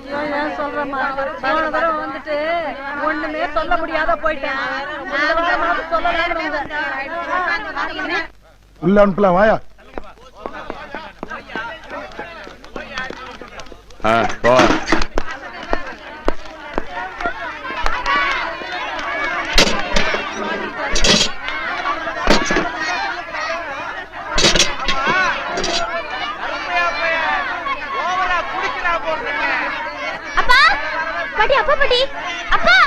ஐயோ ஏன் சொல்றேம்மா? போன தடவை வந்துட்டு ஒண்ணுமே சொல்ல முடியாத போயிட்டேன். சொல்லலாம்னு. உள்ள அனுப்பலாம் வாயா. போ அப்பா பாட்டி அப்பா!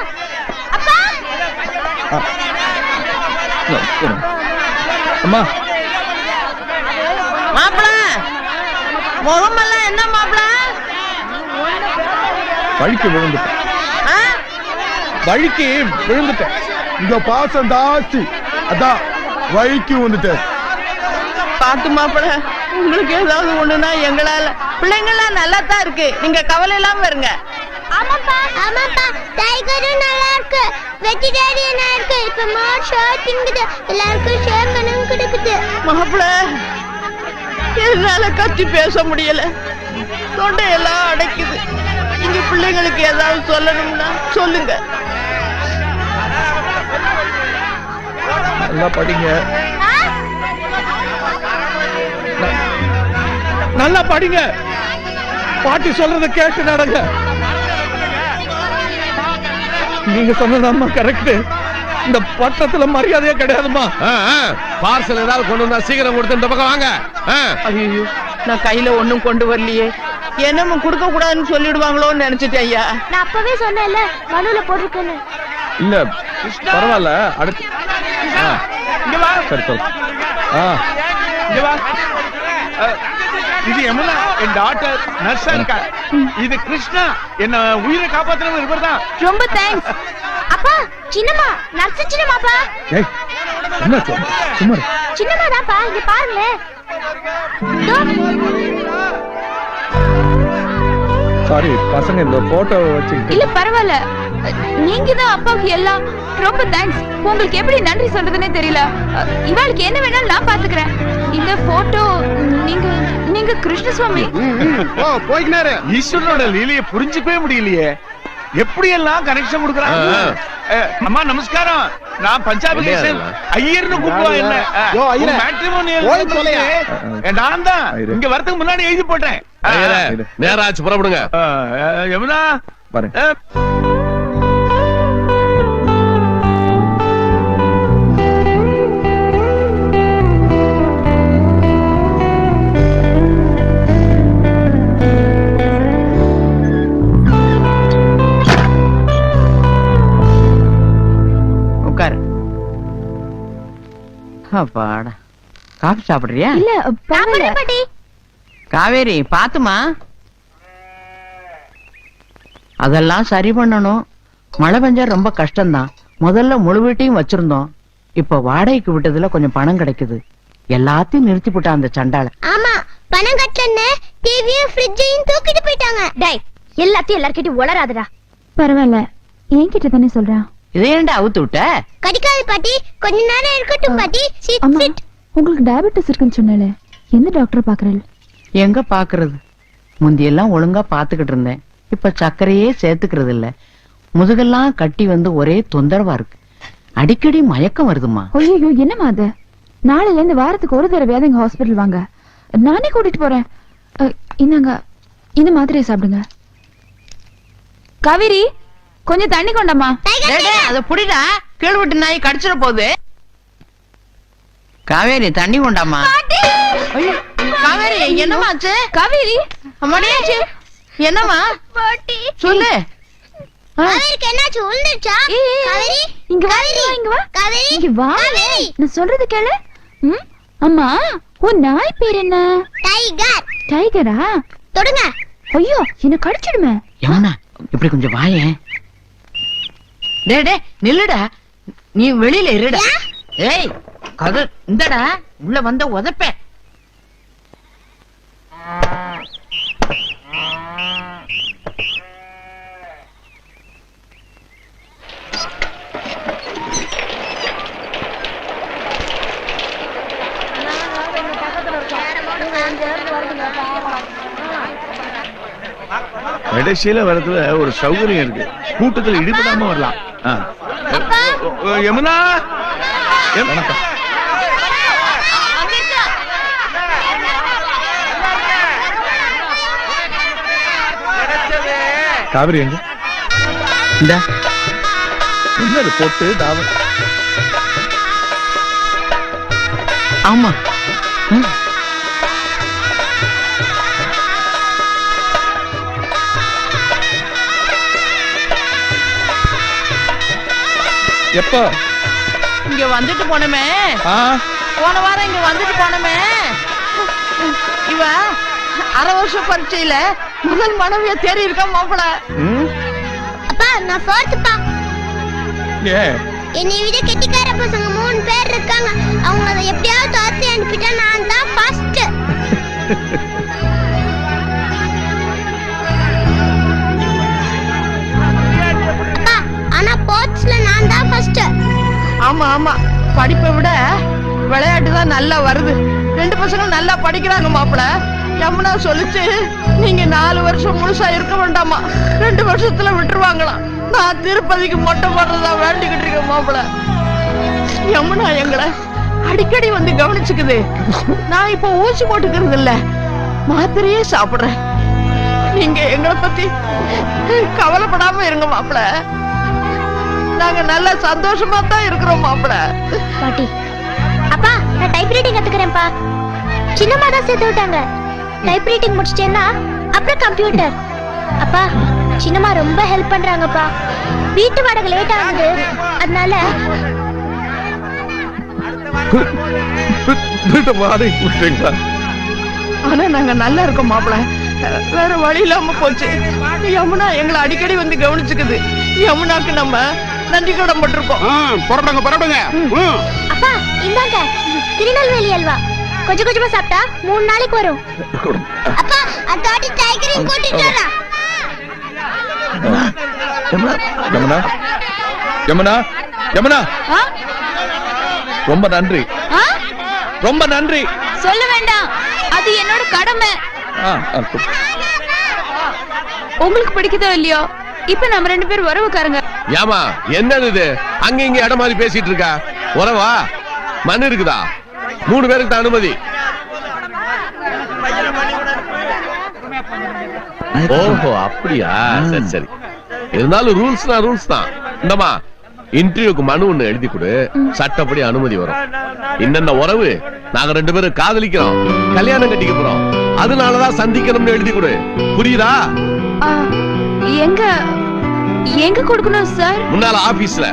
அப்பா! அம்மா. மாப்பிள முகமெல்லாம் என்ன மாப்பிள? வழிக்கு விழுந்துட்டேன்? வழிக்கு விழுந்துட்டேன் இங்க பாசம் ஜாஸ்தி. அதான் வழிக்கு வந்துட்டேன் பாத்து மாப்பிள உங்களுக்கு ஏதாவது ஒண்ணுனா எங்களால. பிள்ளைங்களாம் நல்லா தான் இருக்கு. நீங்க கவலை இல்லாம இருங்க. ஆமாப்பா ஆமாப்பா. டைகரும் நல்லா இருக்கு வெஜிடேரியனா இருக்கு இப்ப மார் திங்குது எல்லாருக்கும் ஷேர் பண்ணவும் கொடுக்குது. மாப்பிள என்னால கத்தி பேச முடியல. தொண்டையெல்லாம் அடைக்குது. நீங்க பிள்ளைங்களுக்கு ஏதாவது சொல்லணும்னா சொல்லுங்க. நல்லா படிங்க. நல்லா படிங்க. பாட்டி சொல்றத கேட்டு நடங்க. நீங்க சொன்னதாம்மா கரெக்ட் இந்த பட்டத்துல மரியாதையே கிடையாதுமா பார்சல் ஏதாவது கொண்டு வந்தா சீக்கிரம் கொடுத்து இந்த பக்கம் வாங்க. ஐயோ நான் கையில ஒண்ணும் கொண்டு வரலையே. என்னமோ கொடுக்க கூடாதுன்னு சொல்லிடுவாங்களோன்னு நினைச்சிட்டேன் ஐயா. நான் அப்பவே சொன்னேன்ல மனுல போட்டிருக்கேன்னு. இல்ல பரவாயில்ல அடுத்து சரி சொல் ஆ. இங்க வா. அஹ், இது யமுனா என் டாக்டர் நர்ஸா இருக்கா? இது கிருஷ்ணா. என்ன உயிரை காப்பாத்துறவர் இவர்தான். ரொம்ப தேங்க்ஸ் அப்பா சின்னம்மா நர்ஸ் சின்னம்மாப்பா. ஏய் என்ன சொல்ற சும்மா. சின்னம்மா தான்ப்பா இங்க பாருங்களேன் சாரி பசங்க இந்த போட்டோ வச்சுக்கிட்டு இல்ல பரவாயில்ல. நீங்க தான் அப்பாவுக்கு எல்லாம் ரொம்ப தேங்க்ஸ் உங்களுக்கு எப்படி நன்றி சொல்றதுன்னே தெரியல. இவாளுக்கு என்ன வேணாலும் நான் பாத்துக்கிறேன். இந்த போட்டோ நீங்க நீங்க கிருஷ்ணசுவாமி. ஓ போய்க்கினாரு. ஈஸ்வரனோட லீலையை புரிஞ்சுக்கவே முடியலையே. எப்படி எல்லாம் கனெக்ஷன் கொடுக்குறாங்க அம்மா நமஸ்காரம். நான் பஞ்சாபி இல்லையா கேசன் இதெல்லாம்? ஐயர்னு கூப்பிடுவா என்ன? யோ, ஐயரே. மேட்ரிமோனியல் நான் தான். இங்க வரதுக்கு முன்னாடி எழுதி போட்டேன். ஆச்சு புறப்படுங்க. யமுனா. பாரு அப்பாடா காஃபி சாப்பிடுறியா? இல்ல பரவாயில்ல பாட்டி. காவேரி பாத்துமா. அதெல்லாம் சரி பண்ணணும். மழை பெஞ்சா ரொம்ப கஷ்டம்தான். முதல்ல முழு வீட்டையும் வச்சிருந்தோம். இப்ப வாடகைக்கு விட்டதுல கொஞ்சம் பணம் கிடைக்குது. எல்லாத்தையும் நிறுத்தி போட்டா அந்த சண்டால ஆமா பணம் கட்டலன்னு டிவியும் ஃப்ரிட்ஜையும் தூக்கிட்டு போயிட்டாங்க. டேய் எல்லாத்தையும் எல்லார்கிட்டயும் உளராதடா பரவாயில்ல. என்கிட்ட தானே சொல்றேன் இதை ஏன்டா அவுத்து விட்ட? கடிக்காது பாட்டி. கொஞ்ச நேரம் இருக்கட்டும் பாட்டி. சிட் அம்மா சிட் உங்களுக்கு டயபெட்டிஸ் இருக்குன்னு சொன்னல எந்த டாக்டர் பாக்குறேன் எங்க பாக்குறது முந்தியெல்லாம் ஒழுங்கா பாத்துக்கிட்டு இருந்தேன். இப்ப சர்க்கரையே சேர்த்துக்கிறது இல்ல. முதுகெல்லாம் கட்டி வந்து ஒரே தொந்தரவா இருக்கு. அடிக்கடி மயக்கம் வருதுமா ஐயோ என்னம்மா அது? நாளைல இருந்து வாரத்துக்கு ஒரு தடவையாவது எங்க ஹாஸ்பிடல் வாங்க. நானே கூட்டிட்டு போறேன். அ, இந்தாங்க இந்த மாத்திரையை சாப்பிடுங்க. காவேரி கொஞ்சம் தண்ணி கொண்டாமா டேய், டேய், அத புடிடா. கீழ் விட்டு நாய் கடிச்சிட போகுது. காவேரி தண்ணி கொண்டாமா ஐயோ, காவேரி என்னமாச்சு காவேரி! அம்மாடியாச்சு என்னம்மா? பாட்டி! சொல்லு. காவேரிக்கு என்னாச்சு? உழுந்துச்சா காவேரி? இங்க வா காவேரி! இங்க வா. காவேரி! இங்க வா. நான் சொல்றது கேளு. ம்? அம்மா உன் நாய் பேர் என்ன? டைகர்! டைகரா? தொடுங்க. ஐயோ என்ன கடிச்சிடுமே. யமுனா இப்படி கொஞ்சம் வாயேன். டேடே நில்லுடா. நீ வெளியில இருடா. ஏய் கது இந்தடா. உள்ள வந்த உதப்ப. கடைசியில வரத்துல ஒரு சௌகரியம் இருக்கு. கூட்டத்துல இடிபடாம வரலாம். யமுனா. யம்- வணக்கம். காவிரி எங்க? இந்த. போட்டு தாவ ஆமா. எப்போ? இங்க வந்துட்டு போனமே. ஆ? போன வாரம் இங்க வந்துட்டு போனமே. இவ அரை வருஷம் பரீட்சையில முதல் மனைவிய தேறி இருக்கா மாப்பிள. ம்? அப்பா நான் ஃபோர்த்துப்பா ஏ என்னை விட கெட்டிக்கார பசங்க மூணு பேர் இருக்காங்க. அவங்க அதை எப்படியாவது துரத்தி படிப்பை விட விளையாட்டு தான் நல்லா வருது. ரெண்டு பசங்களும் நல்லா படிக்கிறாங்க மாப்பிள. யமுனா சொல்லிச்சு நீங்க நாலு வருஷம் முழுசா இருக்க வேண்டாமா? ரெண்டு வருஷத்துல விட்டுருவாங்களாம். நான் திருப்பதிக்கு மொட்டை போடுறதா வேண்டிக்கிட்டு இருக்கேன் மாப்பிள. யமுனா எங்களை அடிக்கடி வந்து கவனிச்சுக்குது. நான் இப்போ ஊசி போட்டுக்கிறது இல்ல மாத்திரையே சாப்பிடுறேன். நீங்க எங்களை பத்தி கவலைப்படாம இருங்க மாப்பிள. நாங்க நல்ல சந்தோஷமா தான் இருக்கிறோம் மாப்பிள. பாட்டி அப்பா நான் டைப்ரைட்டிங் கத்துக்கிறேன்ப்பா. சின்னம்மா தான் சேர்த்து விட்டாங்க. டைப்ரைட்டிங் முடிச்சிட்டேன்னா அப்புறம் கம்ப்யூட்டர் அப்பா சின்னம்மா ரொம்ப ஹெல்ப் பண்றாங்கப்பா. வீட்டு வாடகை லேட் ஆகுது. அதனால வீட்டை வாடகை விட்டுறீங்களா ஆனா நாங்க நல்லா இருக்கோம் மாப்பிள. வேற வழி இல்லாம போச்சு. யமுனா எங்களை அடிக்கடி வந்து கவனிச்சுக்குது. யமுனாக்கு நம்ம நன்றி கடன் பட்டிருக்கோம். புறப்படுங்க புறப்படுங்க. அப்பா இந்தாங்க. திருநெல்வேலி அல்வா. கொஞ்சம் கொஞ்சமா சாப்பிட்டா மூணு நாளைக்கு வரும். அப்பா அந்த வாட்டி டைகரையும் கூட்டிட்டு வரேன் யமுனா யமுனா யமுனா? ரொம்ப நன்றி? ரொம்ப நன்றி. சொல்ல வேண்டாம். அது என்னோட கடமை. ஆ, ஆ, கு- உங்களுக்கு பிடிக்குதோ இல்லையோ இப்ப நம்ம ரெண்டு பேரும் உறவுக்காரங்க. ஏமா என்னது இது? அங்க இங்க இடம் மாதிரி பேசிட்டு இருக்கா? உறவா? மண் இருக்குதா? மூணு பேருக்கு தான் அனுமதி. ஓஹோ அப்படியா? சரி சரி. இருந்தாலும் ரூல்ஸ்னா ரூல்ஸ் தான் இந்தமா இன்டர்வியூக்கு மனு ஒண்ணு எழுதி கொடு. சட்டப்படி அனுமதி வரும். என்னென்ன உறவு? நாங்க ரெண்டு பேரும் காதலிக்கிறோம். கல்யாணம் கட்டிக்க போறோம். அதனாலதான் சந்திக்கணும்னு எழுதி கொடு. புரியுதா? எங்க எங்க கொடுக்கணும் சார் முன்னால ஆபீஸ்ல